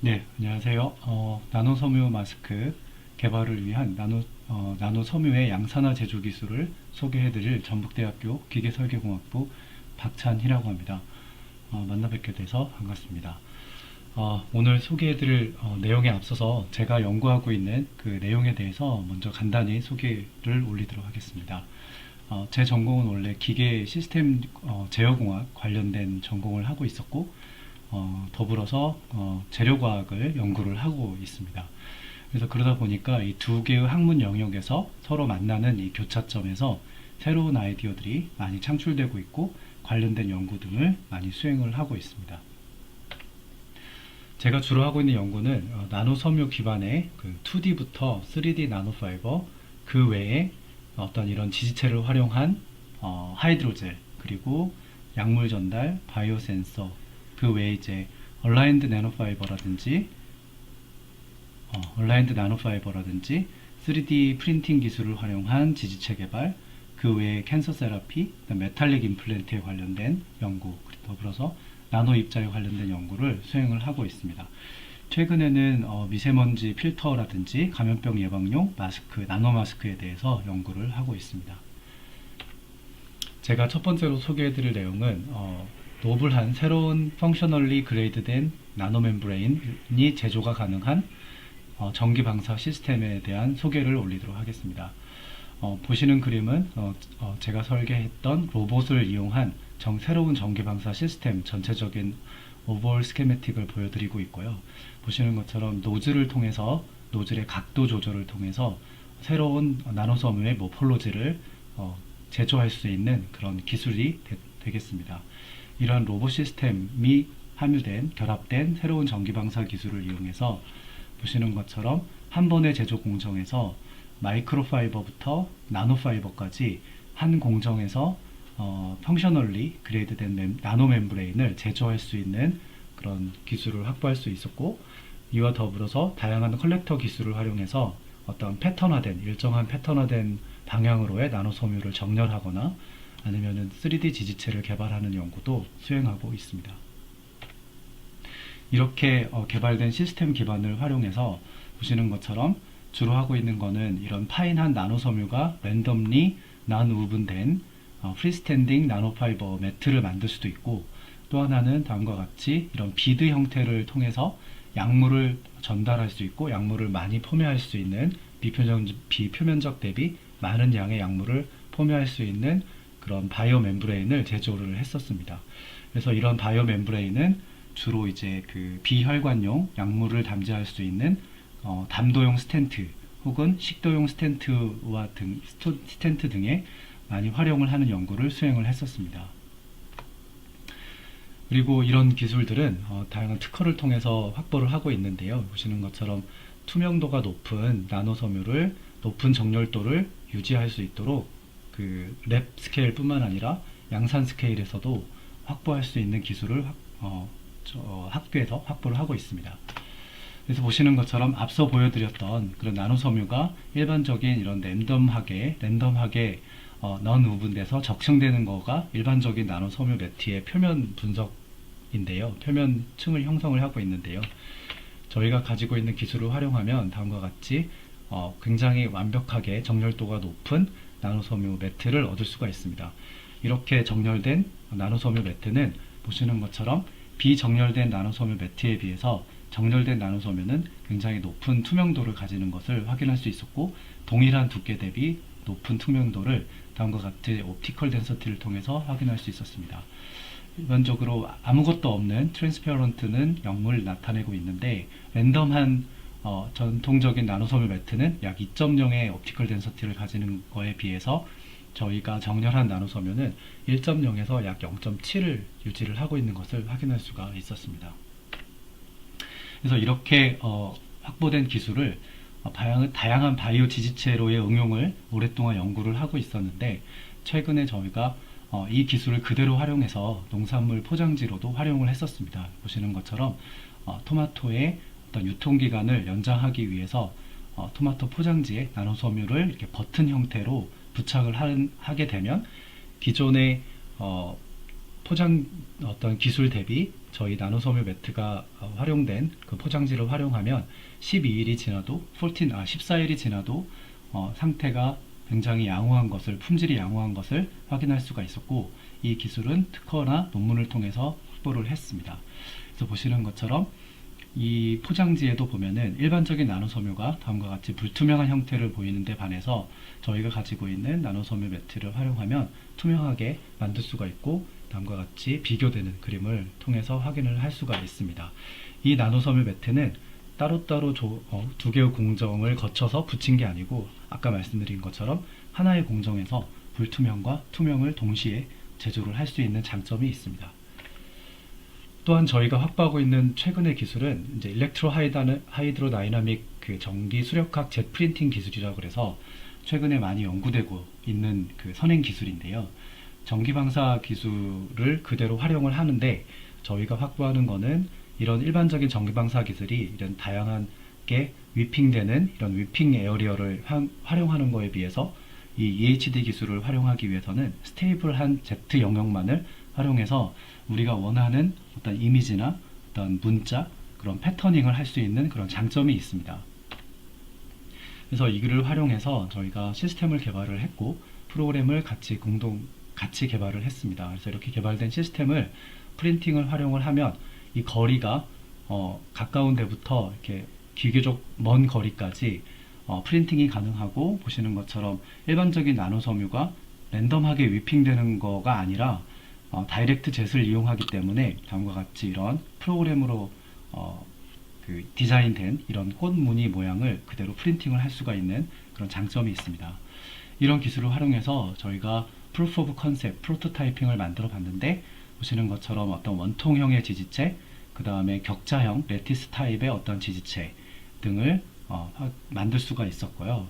네, 안녕하세요. 어, 나노 섬유 마스크 개발을 위한 나노, 어, 나노 섬유의 양산화 제조 기술을 소개해드릴 전북대학교 기계설계공학부 박찬희라고 합니다. 어, 만나 뵙게 돼서 반갑습니다. 어, 오늘 소개해드릴 어, 내용에 앞서서 제가 연구하고 있는 그 내용에 대해서 먼저 간단히 소개를 올리도록 하겠습니다. 어, 제 전공은 원래 기계 시스템 어, 제어공학 관련된 전공을 하고 있었고 어, 더불어서 어, 재료과학을 연구를 하고 있습니다. 그래서 그러다 보니까 이 두 개의 학문 영역에서 서로 만나는 이 교차점에서 새로운 아이디어들이 많이 창출되고 있고 관련된 연구 등을 많이 수행을 하고 있습니다. 제가 주로 하고 있는 연구는 어, 나노 섬유 기반의 그 2D부터 3D 나노 파이버 그 외에 어떤 이런 지지체를 활용한 어, 하이드로젤 그리고 약물 전달, 바이오 센서 그 외에 이제 얼라인드 나노파이버라든지 어, 얼라인드 나노파이버라든지 3D 프린팅 기술을 활용한 지지체 개발 그 외에 캔서 세라피, 메탈릭 임플란트에 관련된 연구 더불어서 나노 입자에 관련된 연구를 수행을 하고 있습니다. 최근에는 어, 미세먼지 필터라든지 감염병 예방용 마스크, 나노 마스크에 대해서 연구를 하고 있습니다. 제가 첫 번째로 소개해드릴 내용은 어, 노블한 새로운 펑셔널리 그레이드된 나노 멤브레인이 제조가 가능한 어, 전기 방사 시스템에 대한 소개를 올리도록 하겠습니다. 어, 보시는 그림은 어, 어, 제가 설계했던 로봇을 이용한 정, 새로운 전기 방사 시스템 전체적인 오버올 스케매틱을 보여드리고 있고요. 보시는 것처럼 노즐을 통해서 노즐의 각도 조절을 통해서 새로운 나노섬유의 모폴로지를 어, 제조할 수 있는 그런 기술이 되, 겠습니다 이러한 로봇 시스템이 함유된 결합된 새로운 전기 방사 기술을 이용해서 보시는 것처럼 한 번의 제조 공정에서 마이크로파이버부터 나노파이버까지 한 공정에서 어, 펑셔널리 그레이드된 멤- 나노 멤브레인을 제조할 수 있는 그런 기술을 확보할 수 있었고 이와 더불어서 다양한 컬렉터 기술을 활용해서 어떤 패턴화된 일정한 패턴화된 방향으로의 나노 섬유를 정렬하거나 아니면은 3D 지지체를 개발하는 연구도 수행하고 있습니다. 이렇게 어, 개발된 시스템 기반을 활용해서 보시는 것처럼 주로 하고 있는 거는 이런 파인한 나노 섬유가 랜덤리 난 우분된 어, 프리스탠딩 나노파이버 매트를 만들 수도 있고 또 하나는 다음과 같이 이런 비드 형태를 통해서 약물을 전달할 수 있고 약물을 많이 포매할 수 있는 비표면, 비표면적 대비 많은 양의 약물을 포매할 수 있는 그런 바이오 멤브레인을 제조를 했었습니다. 그래서 이런 바이오 멤브레인은 주로 이제 그 비혈관용 약물을 담재할 수 있는 어, 담도용 스텐트 혹은 식도용 스텐트와 등 스텐트 등에 많이 활용을 하는 연구를 수행을 했었습니다. 그리고 이런 기술들은 어, 다양한 특허를 통해서 확보를 하고 있는데요. 보시는 것처럼 투명도가 높은 나노 섬유를 높은 정렬도를 유지할 수 있도록 그 랩 스케일뿐만 아니라 양산 스케일에서도 확보할 수 있는 기술을 확, 어, 저 학교에서 확보를 하고 있습니다. 그래서 보시는 것처럼 앞서 보여드렸던 그런 나노 섬유가 일반적인 이런 랜덤하게 랜덤하게 어, 넌 우분돼서 적층되는 거가 일반적인 나노 섬유 매트의 표면 분석인데요. 표면 층을 형성을 하고 있는데요. 저희가 가지고 있는 기술을 활용하면 다음과 같이 어, 굉장히 완벽하게 정렬도가 높은 나노섬유 매트를 얻을 수가 있습니다. 이렇게 정렬된 나노섬유 매트는 보시는 것처럼 비정렬된 나노섬유 매트에 비해서 정렬된 나노섬유는 굉장히 높은 투명도를 가지는 것을 확인할 수 있었고 동일한 두께 대비 높은 투명도를 다음과 같이 옵티컬 덴서티를 통해서 확인할 수 있었습니다. 일반적으로 아무것도 없는 트랜스페어런트는 영물을 나타내고 있는데 랜덤한 어, 전통적인 나노섬유 매트는 약 2.0의 옵티컬 덴서티를 가지는 거에 비해서 저희가 정렬한 나노섬유는 1.0에서 약 0.7을 유지를 하고 있는 것을 확인할 수가 있었습니다. 그래서 이렇게 어, 확보된 기술을 어, 다양한, 바이오 지지체로의 응용을 오랫동안 연구를 하고 있었는데 최근에 저희가 어, 이 기술을 그대로 활용해서 농산물 포장지로도 활용을 했었습니다. 보시는 것처럼 어, 토마토의 어떤 유통기간을 연장하기 위해서 어, 토마토 포장지에 나노섬유를 이렇게 버튼 형태로 부착을 한- 하게 되면 기존의 어, 포장 어떤 기술 대비 저희 나노섬유 매트가 어, 활용된 그 포장지를 활용하면 12일이 지나도 14, 아 14일이 지나도 어, 상태가 굉장히 양호한 것을 품질이 양호한 것을 확인할 수가 있었고 이 기술은 특허나 논문을 통해서 확보를 했습니다. 그래서 보시는 것처럼 이 포장지에도 보면은 일반적인 나노섬유가 다음과 같이 불투명한 형태를 보이는데 반해서 저희가 가지고 있는 나노섬유 매트를 활용하면 투명하게 만들 수가 있고 다음과 같이 비교되는 그림을 통해서 확인을 할 수가 있습니다. 이 나노섬유 매트는 따로따로 조- 어, 두 개의 공정을 거쳐서 붙인 게 아니고 아까 말씀드린 것처럼 하나의 공정에서 불투명과 투명을 동시에 제조를 할 수 있는 장점이 있습니다. 또한 저희가 확보하고 있는 최근의 기술은 이제 일렉트로 하이드로 다이나믹 그 전기 수력학 젯 프린팅 기술이라고 그래서 최근에 많이 연구되고 있는 그 선행 기술인데요. 전기 방사 기술을 그대로 활용을 하는데 저희가 확보하는 거는 이런 일반적인 전기 방사 기술이 이런 다양한 게 위핑되는 이런 위핑 에어리어를 화- 활용하는 거에 비해서 이 EHD 기술을 활용하기 위해서는 스테이블한 Z 영역만을 활용해서 우리가 원하는 어떤 이미지나 어떤 문자 그런 패터닝을 할 수 있는 그런 장점이 있습니다. 그래서 이를 활용해서 저희가 시스템을 개발을 했고 프로그램을 같이 공동 같이 개발을 했습니다. 그래서 이렇게 개발된 시스템을 프린팅을 활용을 하면 이 거리가 어, 가까운 데부터 이렇게 비교적 먼 거리까지 어, 프린팅이 가능하고 보시는 것처럼 일반적인 나노 섬유가 랜덤하게 위핑되는 거가 아니라 어, 다이렉트 젯을 이용하기 때문에 다음과 같이 이런 프로그램으로 어, 그 디자인된 이런 꽃 무늬 모양을 그대로 프린팅을 할 수가 있는 그런 장점이 있습니다. 이런 기술을 활용해서 저희가 프루프 오브 컨셉, 프로토타이핑을 만들어 봤는데 보시는 것처럼 어떤 원통형의 지지체, 그 다음에 격자형, 레티스 타입의 어떤 지지체 등을 어, 하- 만들 수가 있었고요.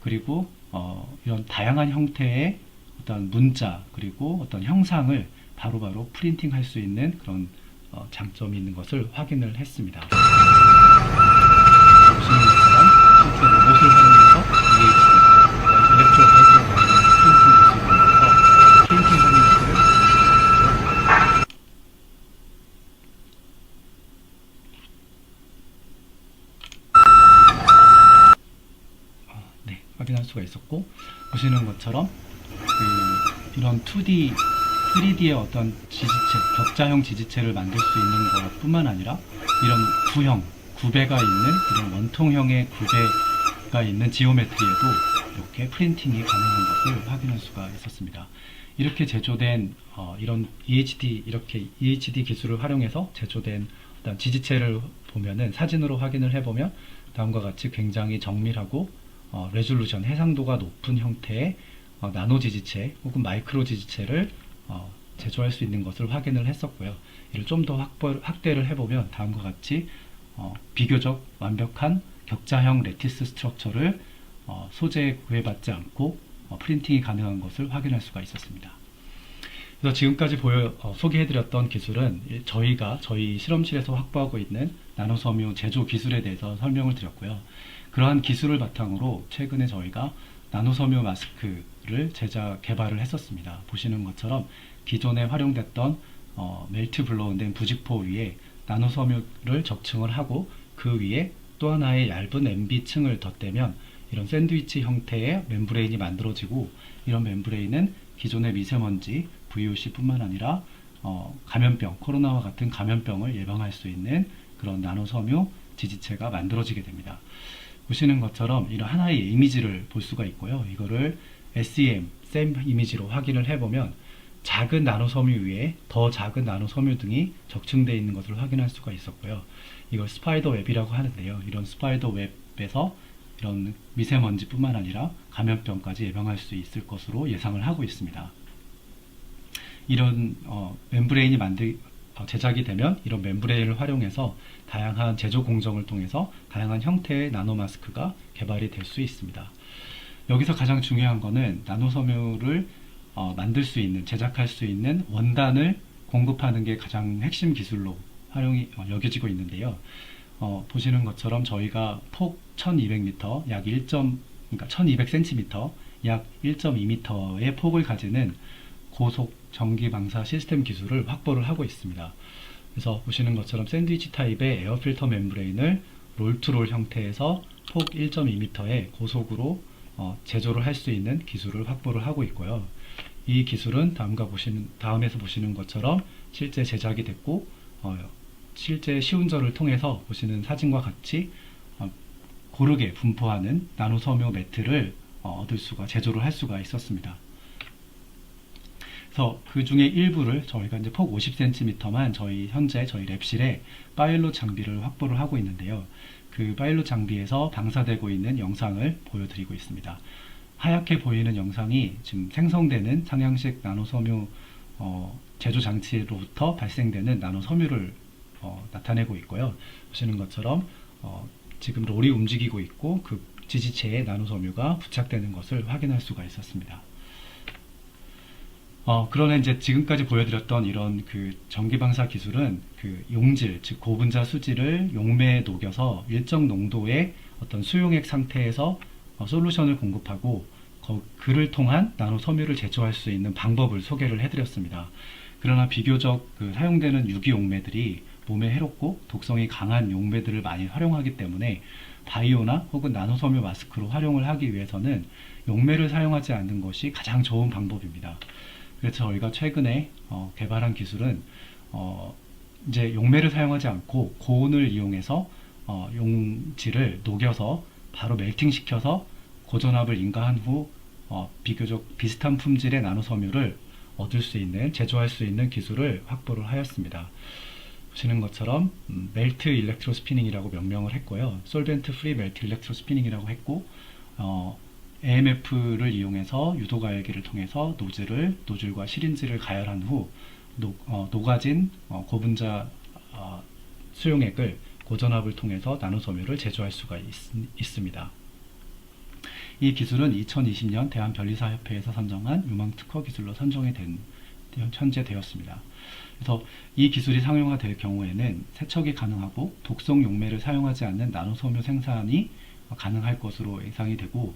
그리고 어, 이런 다양한 형태의 어떤 문자 그리고 어떤 형상을 바로 바로 프린팅 할 수 있는 그런 어, 장점이 있는 것을 확인을 했습니다. 보시는 것처럼 실제 로봇을 활용해서 EHD, 일렉트로 하이드로 프린팅 기술을 이용해서 프린팅하는 것을 어, 네, 확인할 수가 있었고 보시는 것처럼 그 이런 2D, 3D의 어떤 지지체, 격자형 지지체를 만들 수 있는 것뿐만 아니라 이런 구형, 구배가 있는 이런 원통형의 구배가 있는 지오메트리에도 이렇게 프린팅이 가능한 것을 확인할 수가 있었습니다. 이렇게 제조된 어, 이런 EHD 이렇게 EHD 기술을 활용해서 제조된 어떤 지지체를 보면은 사진으로 확인을 해보면 다음과 같이 굉장히 정밀하고 어, 레졸루션 해상도가 높은 형태의 어, 나노 지지체 혹은 마이크로 지지체를 어, 제조할 수 있는 것을 확인을 했었고요. 이를 좀 더 확대를 해보면 다음과 같이 어, 비교적 완벽한 격자형 레티스 스트럭처를 어, 소재에 구애받지 않고 어, 프린팅이 가능한 것을 확인할 수가 있었습니다. 그래서 지금까지 보여 어, 소개해드렸던 기술은 일- 저희가 저희 실험실에서 확보하고 있는 나노섬유 제조 기술에 대해서 설명을 드렸고요. 그러한 기술을 바탕으로 최근에 저희가 나노섬유 마스크를 제작 개발을 했었습니다. 보시는 것처럼 기존에 활용됐던 어, 멜트 블로운된 부직포 위에 나노섬유를 적층을 하고 그 위에 또 하나의 얇은 MB층을 덧대면 이런 샌드위치 형태의 멤브레인이 만들어지고 이런 멤브레인은 기존의 미세먼지, VOC뿐만 아니라 어, 감염병, 코로나와 같은 감염병을 예방할 수 있는 그런 나노섬유 지지체가 만들어지게 됩니다. 보시는 것처럼 이런 하나의 이미지를 볼 수가 있고요. 이거를 SEM, SEM 이미지로 확인을 해보면 작은 나노섬유 위에 더 작은 나노섬유 등이 적층되어 있는 것을 확인할 수가 있었고요. 이걸 스파이더 웹이라고 하는데요. 이런 스파이더 웹에서 이런 미세먼지뿐만 아니라 감염병까지 예방할 수 있을 것으로 예상을 하고 있습니다. 이런 어, 멤브레인이 만들 어, 제작이 되면 이런 멤브레인을 활용해서 다양한 제조 공정을 통해서 다양한 형태의 나노 마스크가 개발이 될 수 있습니다. 여기서 가장 중요한 거는 나노 섬유를 어, 만들 수 있는 제작할 수 있는 원단을 공급하는 게 가장 핵심 기술로 활용이 어, 여겨지고 있는데요. 어, 보시는 것처럼 저희가 폭 1200m 약 1. 그러니까 1200cm 약 1.2m의 폭을 가지는 고속 전기 방사 시스템 기술을 확보를 하고 있습니다. 그래서 보시는 것처럼 샌드위치 타입의 에어 필터 멤브레인을 롤투롤 형태에서 폭 1.2m의 고속으로 어, 제조를 할 수 있는 기술을 확보를 하고 있고요. 이 기술은 다음과 보시는 다음에서 보시는 것처럼 실제 제작이 됐고 어, 실제 시운전을 통해서 보시는 사진과 같이 어, 고르게 분포하는 나노 섬유 매트를 어, 얻을 수가 제조를 할 수가 있었습니다. 그래서 그 중에 일부를 저희가 이제 폭 50cm만 저희 현재 저희 랩실에 파일럿 장비를 확보를 하고 있는데요. 그 파일럿 장비에서 방사되고 있는 영상을 보여드리고 있습니다. 하얗게 보이는 영상이 지금 생성되는 상향식 나노 섬유 어, 제조 장치로부터 발생되는 나노 섬유를 어, 나타내고 있고요. 보시는 것처럼 어, 지금 롤이 움직이고 있고 그 지지체에 나노 섬유가 부착되는 것을 확인할 수가 있었습니다. 어, 그러나 이제 지금까지 보여드렸던 이런 그 전기방사 기술은 그 용질, 즉 고분자 수지를 용매에 녹여서 일정 농도의 어떤 수용액 상태에서 어, 솔루션을 공급하고 거- 그를 통한 나노 섬유를 제조할 수 있는 방법을 소개를 해드렸습니다. 그러나 비교적 그 사용되는 유기 용매들이 몸에 해롭고 독성이 강한 용매들을 많이 활용하기 때문에 바이오나 혹은 나노 섬유 마스크로 활용을 하기 위해서는 용매를 사용하지 않는 것이 가장 좋은 방법입니다. 그래서 저희가 최근에 어, 개발한 기술은 어, 이제 용매를 사용하지 않고 고온을 이용해서 어, 용질을 녹여서 바로 멜팅 시켜서 고전압을 인가한 후 어, 비교적 비슷한 품질의 나노 섬유를 얻을 수 있는 제조할 수 있는 기술을 확보를 하였습니다. 보시는 것처럼 음, 멜트 일렉트로 스피닝이라고 명명을 했고요. 솔벤트 프리 멜트 일렉트로 스피닝이라고 했고 어, AMF를 이용해서 유도 가열기를 통해서 노즐을 노즐과 시린지를 가열한 후 녹, 어, 녹아진 어, 고분자 어, 수용액을 고전압을 통해서 나노 섬유를 제조할 수가 있, 있습니다. 이 기술은 2020년 대한변리사협회에서 선정한 유망특허 기술로 선정이 된 현재 되었습니다. 그래서 이 기술이 상용화될 경우에는 세척이 가능하고 독성 용매를 사용하지 않는 나노 섬유 생산이 가능할 것으로 예상이 되고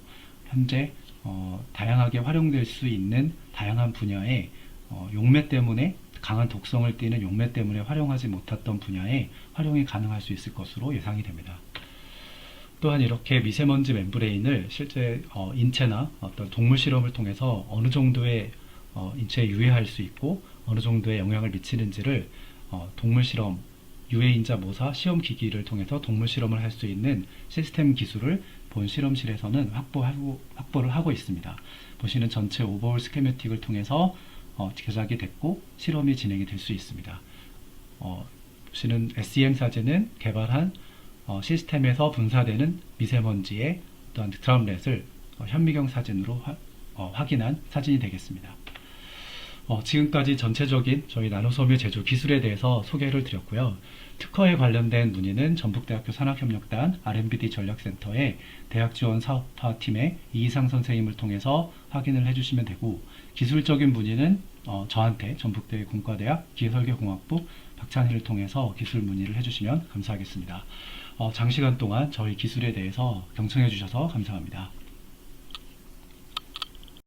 현재 어, 다양하게 활용될 수 있는 다양한 분야에 어, 용매 때문에 강한 독성을 띠는 용매 때문에 활용하지 못했던 분야에 활용이 가능할 수 있을 것으로 예상이 됩니다. 또한 이렇게 미세먼지 멤브레인을 실제 어, 인체나 어떤 동물 실험을 통해서 어느 정도의 어, 인체에 유해할 수 있고 어느 정도의 영향을 미치는지를 어, 동물 실험 유해인자 모사 시험 기기를 통해서 동물 실험을 할 수 있는 시스템 기술을 본 실험실에서는 확보하고, 확보를 하고 있습니다. 보시는 전체 오버올 스케매틱을 통해서 어, 제작이 됐고 실험이 진행이 될 수 있습니다. 어, 보시는 SEM 사진은 개발한 어, 시스템에서 분사되는 미세먼지의 어떤 드럼렛을 어, 현미경 사진으로 화- 어, 확인한 사진이 되겠습니다. 어, 지금까지 전체적인 저희 나노섬유 제조 기술에 대해서 소개를 드렸고요. 특허에 관련된 문의는 전북대학교 산학협력단 R&BD 전략센터의 대학 지원 사업화 팀의 이희상 선생님을 통해서 확인을 해주시면 되고 기술적인 문의는 어, 저한테 전북대 공과대학 기계설계공학부 박찬희를 통해서 기술 문의를 해주시면 감사하겠습니다. 어, 장시간 동안 저희 기술에 대해서 경청해 주셔서 감사합니다.